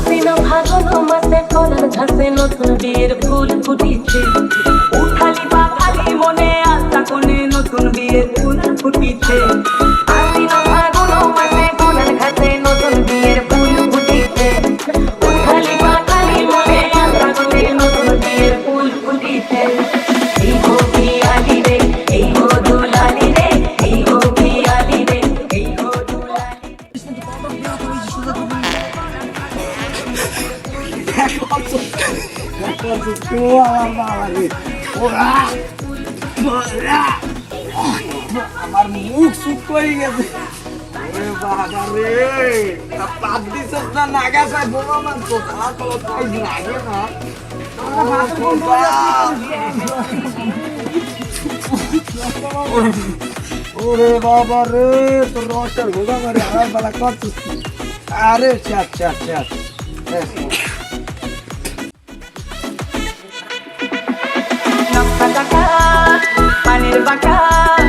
আশ্বিন ফাগুন মাসে কলার ঘাসে নতুন বিয়ের ফুল ফুটিছে। উঠালি বাঙালি মনে আশা কোণে নতুন বিয়ের ফুল ফুটিছে। আমার মুখ সুখ করে গেছে। ওরে বাবা রে তা পাত দিছ না নাগা সাই বোমা মান তো তো তাই লাগে না। ওরে বাবা। রে তোর রসটার ভোগা মারে আর বেলা করছিস আরে চাপ চাপ চাপ devagar.